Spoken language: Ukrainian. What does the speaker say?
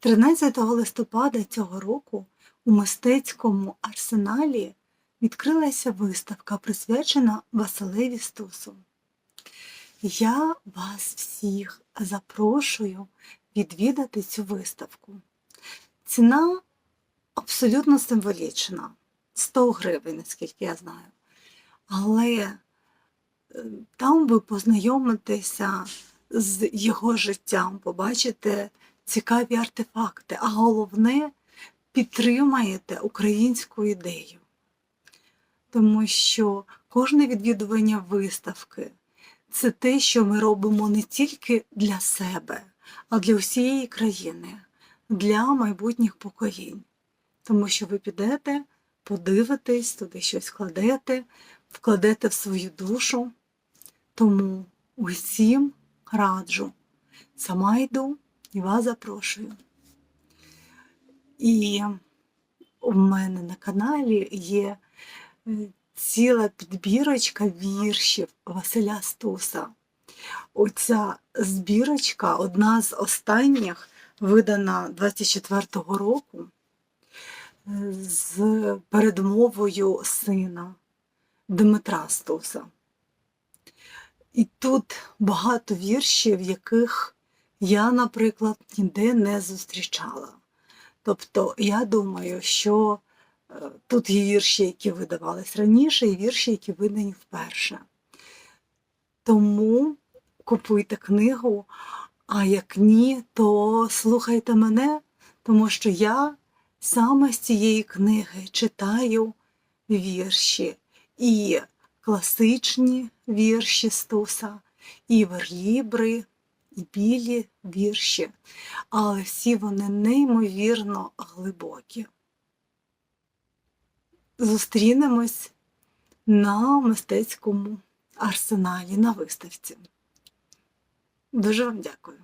13 листопада цього року у мистецькому арсеналі відкрилася виставка, присвячена Василеві Стусу. Я вас всіх запрошую відвідати цю виставку. Ціна абсолютно символічна 100 гривень, наскільки я знаю. Але е, там ви познайомитеся з його життям, побачите цікаві артефакти, а головне підтримаєте українську ідею. Тому що кожне відвідування виставки це те, що ми робимо не тільки для себе, а для всієї країни, для майбутніх поколінь. Тому що ви підете, подивитесь, туди щось вкладете, вкладете в свою душу. Тому усім раджу. Сама йду і вас запрошую. І у мене на каналі є е, ціла підбірочка віршів Василя Стуса. Оця збірочка, одна з останніх, видана 24-го року е, з передмовою сина Дмитра Стуса. І тут багато віршів, яких я, наприклад, ніде не зустрічала. Тобто, я думаю, що е, тут є вірші, які видавались раніше, і вірші, які видані вперше. Тому купуйте книгу, а як ні, то слухайте мене, тому що я саме з цієї книги читаю вірші і класичні вірші Стуса, і верлібри, білі вірші, але всі вони неймовірно глибокі. Зустрінемось на мистецькому арсеналі на виставці. Дуже вам дякую.